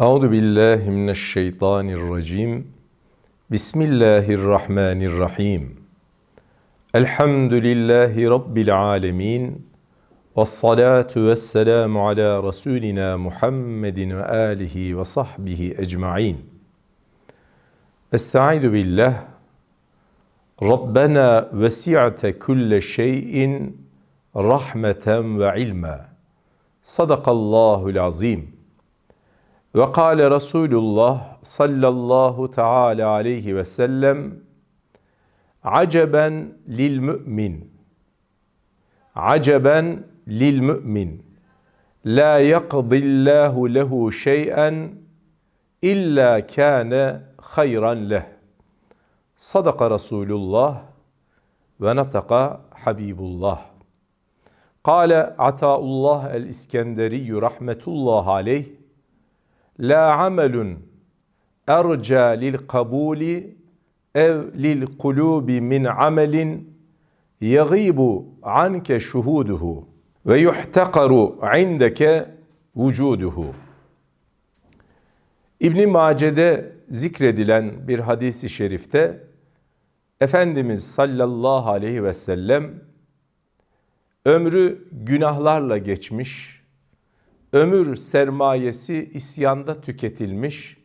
Euzu billahi mineşşeytanirracim. Bismillahirrahmanirrahim. Elhamdülillahi rabbil alamin. Ves salatu vesselamu ala rasulina Muhammedin ve alihi ve sahbihi ecmaîn. Estaizu billah. Rabbena vesi'te kulle şeyin rahmeten ve ilma. Sadakallahul azim. Ve kâle Resulullah sallallahu teala aleyhi ve sellem Aceben lil mü'min. Aceben lil mü'min. La yakdillahu lehu şey'en illa kâne hayran leh. Sadaka Resulullah ve nataka Habibullah. Kale Ataullah el-İskenderi rahmetullah aleyh La amelun erca lil kabuli ev lil kulubi min amelin yagibu anke şuhuduhu ve yuhtakaru indeke vücuduhu. İbn Mace'de zikredilen bir hadisi şerifte Efendimiz sallallahu aleyhi ve sellem ömrü günahlarla geçmiş, ömür sermayesi isyanda tüketilmiş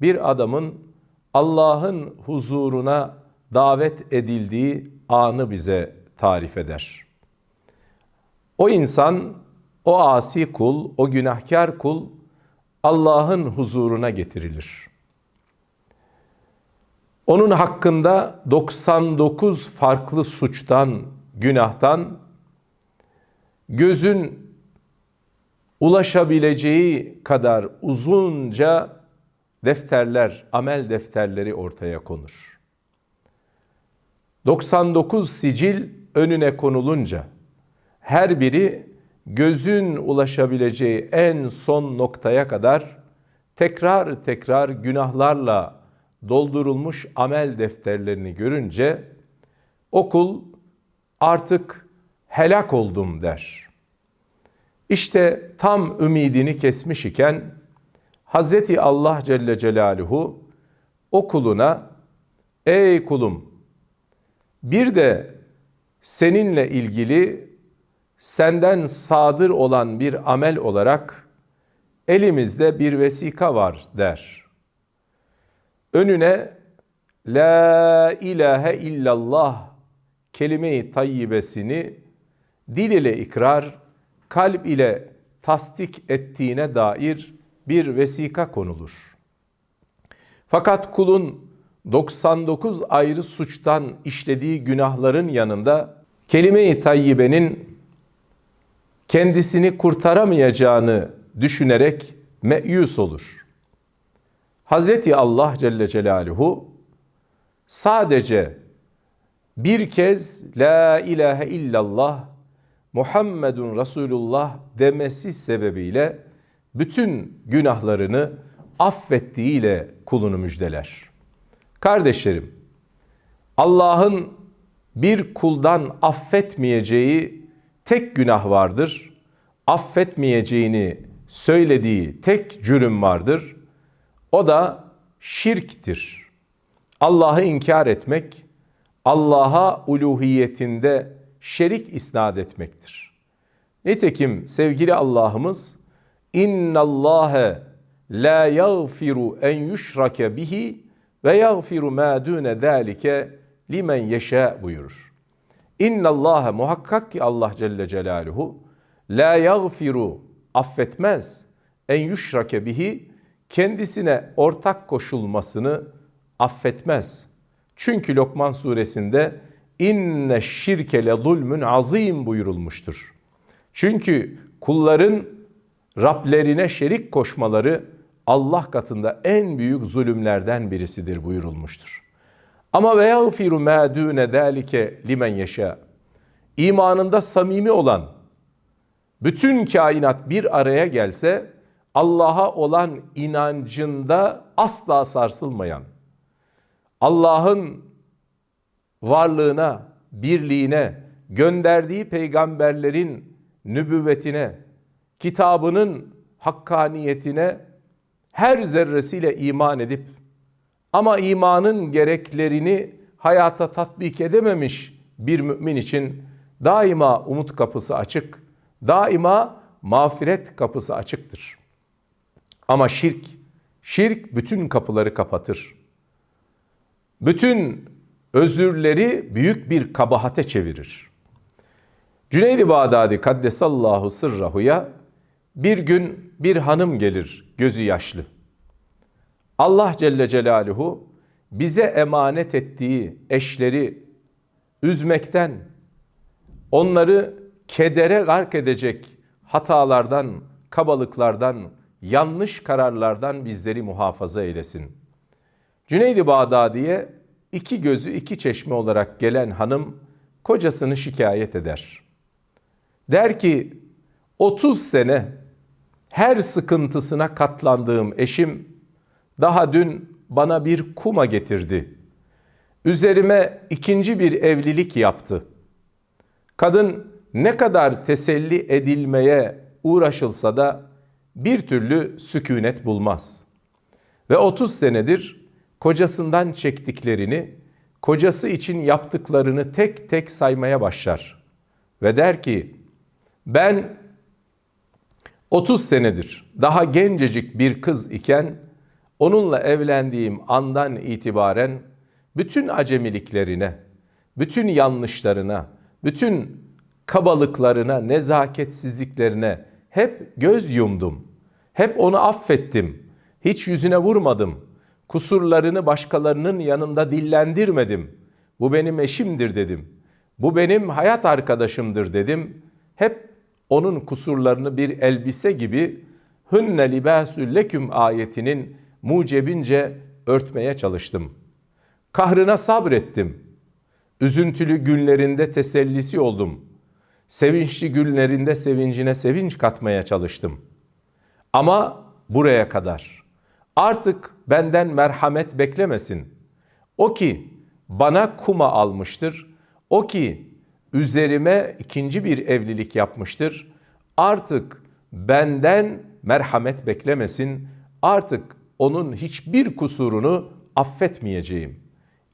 bir adamın Allah'ın huzuruna davet edildiği anı bize tarif eder. O insan, o asi kul, o günahkar kul Allah'ın huzuruna getirilir. Onun hakkında 99 farklı suçtan, günahtan gözün ulaşabileceği kadar uzunca defterler, amel defterleri ortaya konur. 99 sicil önüne konulunca her biri gözün ulaşabileceği en son noktaya kadar tekrar tekrar günahlarla doldurulmuş amel defterlerini görünce okul artık helak oldum der. İşte tam ümidini kesmiş iken Hazreti Allah Celle Celaluhu o kuluna ey kulum bir de seninle ilgili senden sadır olan bir amel olarak elimizde bir vesika var der. Önüne La ilahe illallah kelime-i tayyibesini dil ile ikrar, kalp ile tasdik ettiğine dair bir vesika konulur. Fakat kulun 99 ayrı suçtan işlediği günahların yanında kelime-i tayyibenin kendisini kurtaramayacağını düşünerek meyus olur. Hazreti Allah Celle Celaluhu sadece bir kez La ilahe illallah Muhammedun Resulullah demesi sebebiyle bütün günahlarını affettiğiyle kulunu müjdeler. Kardeşlerim, Allah'ın bir kuldan affetmeyeceği tek günah vardır. Affetmeyeceğini söylediği tek cürüm vardır. O da şirktir. Allah'ı inkar etmek, Allah'a uluhiyetinde şerik isnat etmektir. Nitekim sevgili Allah'ımız İnna Allahe la yaghfiru en yushrake bihi ve yaghfiru ma dune zalike limen yeşâ buyurur. İnna Allahe muhakkak ki Allah Celle Celaluhu la yaghfiru affetmez en yushrake bihi kendisine ortak koşulmasını affetmez. Çünkü Lokman suresinde inne şirke le zulmün azim buyurulmuştur. Çünkü kulların Rablerine şerik koşmaları Allah katında en büyük zulümlerden birisidir buyurulmuştur. Ama ve yagfiru ma dune zalike limen yeşa. İmanında samimi olan bütün kainat bir araya gelse Allah'a olan inancında asla sarsılmayan Allah'ın varlığına, birliğine, gönderdiği peygamberlerin nübüvvetine, kitabının hakkaniyetine her zerresiyle iman edip ama imanın gereklerini hayata tatbik edememiş bir mümin için daima umut kapısı açık, daima mağfiret kapısı açıktır. Ama şirk, şirk bütün kapıları kapatır. Bütün özürleri büyük bir kabahate çevirir. Cüneyd-i Bağdadi Kaddesallahu sırrahuya bir gün bir hanım gelir gözü yaşlı. Allah Celle Celaluhu bize emanet ettiği eşleri üzmekten, onları kedere gark edecek hatalardan, kabalıklardan, yanlış kararlardan bizleri muhafaza eylesin. Cüneyd-i Bağdadi'ye iki gözü iki çeşme olarak gelen hanım kocasını şikayet eder. Der ki 30 sene her sıkıntısına katlandığım eşim daha dün bana bir kuma getirdi. Üzerime ikinci bir evlilik yaptı. Kadın ne kadar teselli edilmeye uğraşılsa da bir türlü sükunet bulmaz. Ve 30 senedir kocasından çektiklerini, kocası için yaptıklarını tek tek saymaya başlar. Ve der ki, ben 30 senedir daha gencecik bir kız iken onunla evlendiğim andan itibaren bütün acemiliklerine, bütün yanlışlarına, bütün kabalıklarına, nezaketsizliklerine hep göz yumdum. Hep onu affettim. Hiç yüzüne vurmadım. Kusurlarını başkalarının yanında dillendirmedim. Bu benim eşimdir dedim. Bu benim hayat arkadaşımdır dedim. Hep onun kusurlarını bir elbise gibi hünne libâsü leküm ayetinin mucebince örtmeye çalıştım. Kahrına sabrettim. Üzüntülü günlerinde tesellisi oldum. Sevinçli günlerinde sevincine sevinç katmaya çalıştım. Ama buraya kadar. Artık benden merhamet beklemesin. O ki bana kuma almıştır. O ki üzerime ikinci bir evlilik yapmıştır. Artık benden merhamet beklemesin. Artık onun hiçbir kusurunu affetmeyeceğim.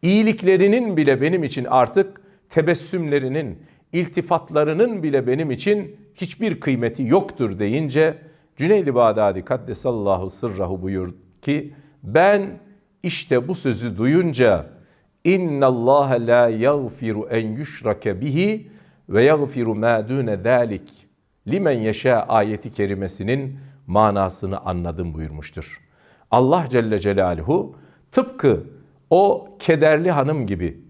İyiliklerinin bile benim için artık tebessümlerinin, iltifatlarının bile benim için hiçbir kıymeti yoktur deyince Cüneyd-i Bağdadi Kaddesallahu sırrahu buyur ki ben işte bu sözü duyunca İnna Allah la yaghfiru en yushrake bihi ve yaghfiru ma dune zalik limen yeşâ ayeti kerimesinin manasını anladım buyurmuştur. Allah Celle Celaluhu tıpkı o kederli hanım gibi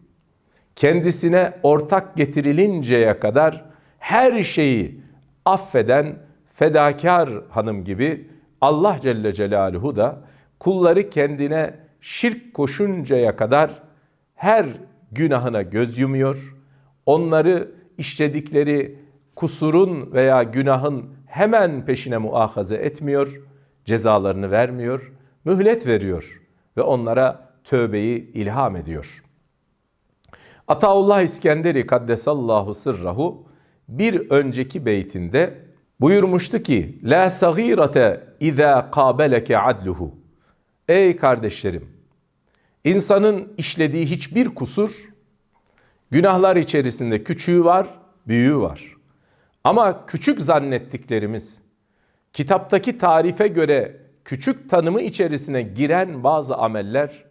kendisine ortak getirilinceye kadar her şeyi affeden fedakar hanım gibi Allah Celle Celaluhu da kulları kendine şirk koşuncaya kadar her günahına göz yumuyor. Onları işledikleri kusurun veya günahın hemen peşine muahaze etmiyor, cezalarını vermiyor, mühlet veriyor ve onlara tövbeyi ilham ediyor. Ataullah İskenderi Kaddesallahu sırrahu bir önceki beytinde buyurmuştu ki La sagirate izâ kâbeleke adluhu Ey kardeşlerim İnsanın işlediği hiçbir kusur, günahlar içerisinde küçüğü var, büyüğü var. Ama küçük zannettiklerimiz, kitaptaki tarife göre küçük tanımı içerisine giren bazı ameller,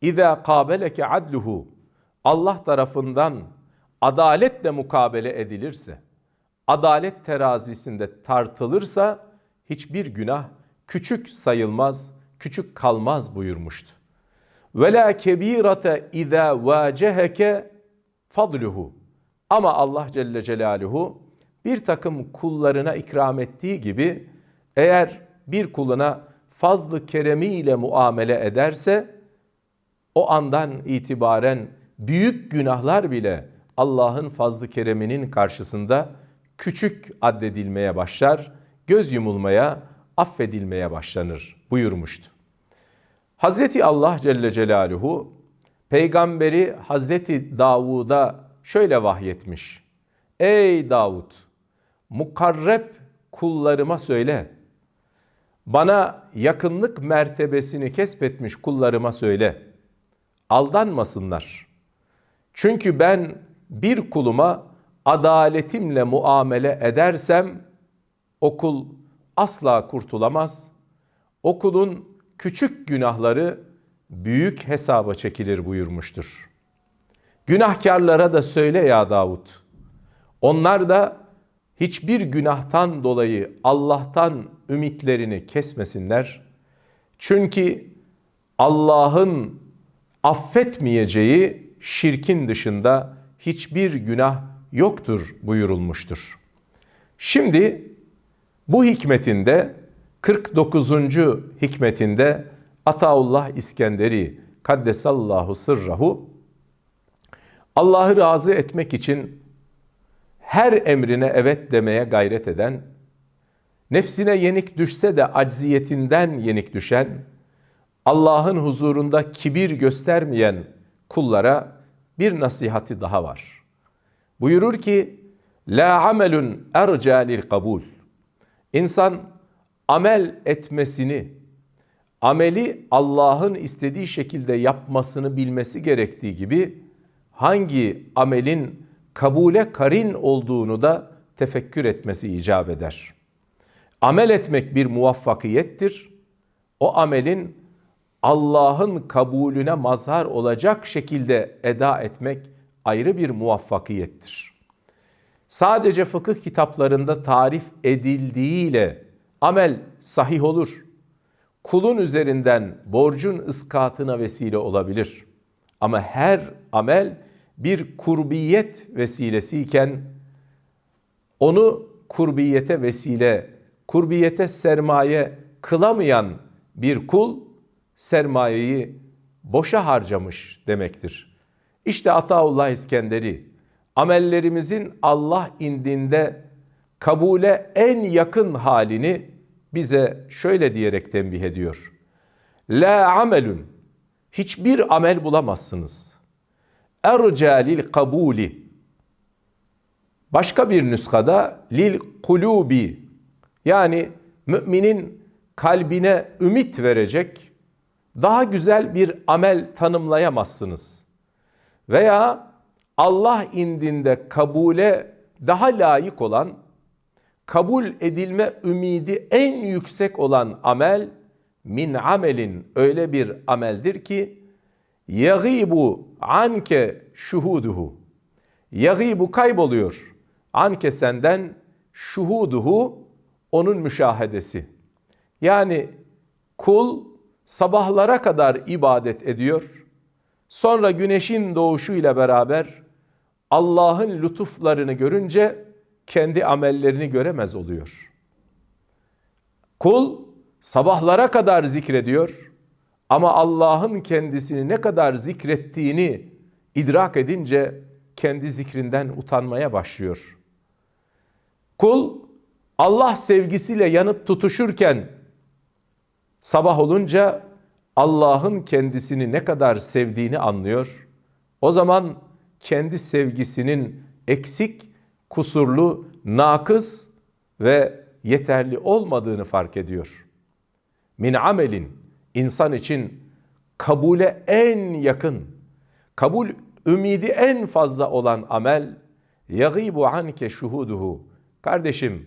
İza kabeleke adluhu Allah tarafından adaletle mukabele edilirse, adalet terazisinde tartılırsa hiçbir günah küçük sayılmaz, küçük kalmaz buyurmuştu. Ve la kebirete izâ vâceheke fadluhu. Ama Allah Celle Celaluhu bir takım kullarına ikram ettiği gibi eğer bir kuluna fazlı keremiyle muamele ederse o andan itibaren büyük günahlar bile Allah'ın fazlı kereminin karşısında küçük addedilmeye başlar, göz yumulmaya, affedilmeye başlanır buyurmuştu. Hazreti Allah Celle Celaluhu peygamberi Hazreti Davud'a şöyle vahyetmiş. Ey Davud mukarreb kullarıma söyle. bana yakınlık mertebesini kesbetmiş kullarıma söyle. Aldanmasınlar. Çünkü ben bir kuluma adaletimle muamele edersem o kul asla kurtulamaz. O kulun küçük günahları büyük hesaba çekilir buyurmuştur. Günahkarlara da söyle ya Davud. Onlar da hiçbir günahtan dolayı Allah'tan ümitlerini kesmesinler. Çünkü Allah'ın affetmeyeceği şirkin dışında hiçbir günah yoktur buyurulmuştur. Şimdi bu hikmetinde 49. hikmetinde Ataullah İskenderi Kaddesallahu sırrahu Allah'ı razı etmek için her emrine evet demeye gayret eden, nefsine yenik düşse de acziyetinden yenik düşen, Allah'ın huzurunda kibir göstermeyen kullara bir nasihati daha var. Buyurur ki, La amelun erca lil kabul. İnsan amel etmesini, ameli Allah'ın istediği şekilde yapmasını bilmesi gerektiği gibi hangi amelin kabule karin olduğunu da tefekkür etmesi icap eder. Amel etmek bir muvaffakiyettir. O amelin Allah'ın kabulüne mazhar olacak şekilde eda etmek ayrı bir muvaffakiyettir. Sadece fıkıh kitaplarında tarif edildiğiyle amel sahih olur. Kulun üzerinden borcun ıskatına vesile olabilir. Ama her amel bir kurbiyet vesilesiyken onu kurbiyete vesile, kurbiyete sermaye kılamayan bir kul sermayeyi boşa harcamış demektir. İşte Ataullah İskenderi amellerimizin Allah indinde kabule en yakın halini bize şöyle diyerek tembih ediyor. La amelun hiçbir amel bulamazsınız. Erca lil kabuli Başka bir nüskada lil kulubi yani müminin kalbine ümit verecek daha güzel bir amel tanımlayamazsınız. Veya Allah indinde kabule daha layık olan, kabul edilme ümidi en yüksek olan amel min amelin öyle bir ameldir ki yagibu anke şuhuduhu. Yagibu kayboluyor. Anke senden şuhuduhu onun müşahedesi. Yani kul sabahlara kadar ibadet ediyor. Sonra güneşin doğuşuyla beraber Allah'ın lütuflarını görünce kendi amellerini göremez oluyor. Kul sabahlara kadar zikrediyor ama Allah'ın kendisini ne kadar zikrettiğini idrak edince kendi zikrinden utanmaya başlıyor. Kul Allah sevgisiyle yanıp tutuşurken sabah olunca Allah'ın kendisini ne kadar sevdiğini anlıyor. O zaman kendi sevgisinin eksik, kusurlu, nakıs ve yeterli olmadığını fark ediyor. Min amelin insan için kabule en yakın, kabul ümidi en fazla olan amel yagibu anke şuhuduhu. Kardeşim,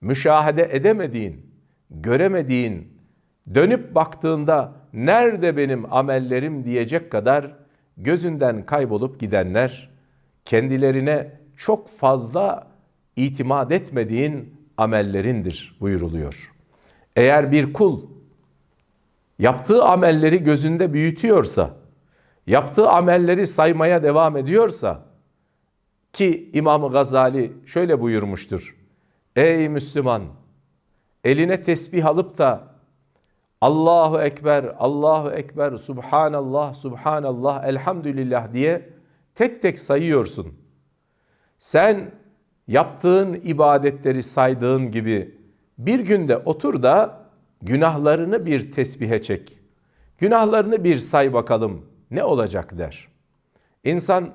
müşahede edemediğin, göremediğin, dönüp baktığında nerede benim amellerim diyecek kadar gözünden kaybolup gidenler kendilerine çok fazla itimat etmediğin amellerindir buyuruluyor. Eğer bir kul yaptığı amelleri gözünde büyütüyorsa, yaptığı amelleri saymaya devam ediyorsa ki İmam Gazali şöyle buyurmuştur. Ey Müslüman eline tesbih alıp da Allahu Ekber, Allahu Ekber, Subhanallah, Subhanallah, Elhamdülillah diye tek tek sayıyorsun. Sen yaptığın ibadetleri saydığın gibi bir günde otur da günahlarını bir tesbihe çek. Günahlarını bir say bakalım ne olacak der. İnsan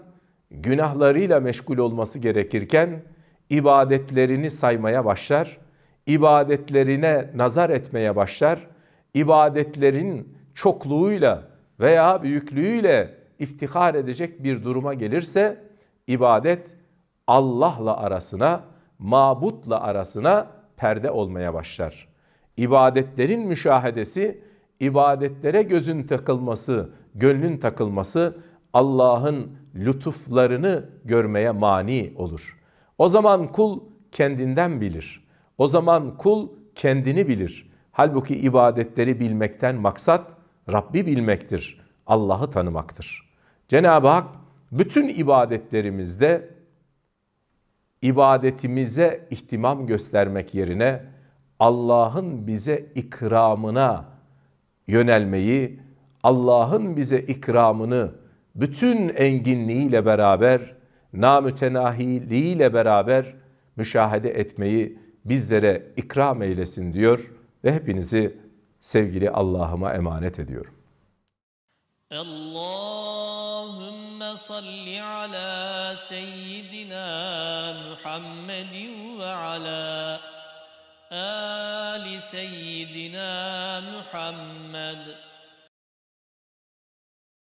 günahlarıyla meşgul olması gerekirken ibadetlerini saymaya başlar. ibadetlerine nazar etmeye başlar. İbadetlerin çokluğuyla veya büyüklüğüyle iftihar edecek bir duruma gelirse ibadet Allah'la arasına, mabutla arasına perde olmaya başlar. İbadetlerin müşahedesi, ibadetlere gözün takılması, gönlün takılması Allah'ın lütuflarını görmeye mani olur. O zaman kul kendinden bilir. O zaman kul kendini bilir. Halbuki ibadetleri bilmekten maksat Rabbi bilmektir. Allah'ı tanımaktır. Cenab-ı Hak bütün ibadetlerimizde ibadetimize ihtimam göstermek yerine Allah'ın bize ikramına yönelmeyi, Allah'ın bize ikramını bütün enginliğiyle beraber, namütenahiliğiyle beraber müşahede etmeyi bizlere ikram eylesin diyor ve hepinizi sevgili Allah'ıma emanet ediyorum. Allahümme salli ala seyyidina Muhammedin ve ala ali seyyidina Muhammed.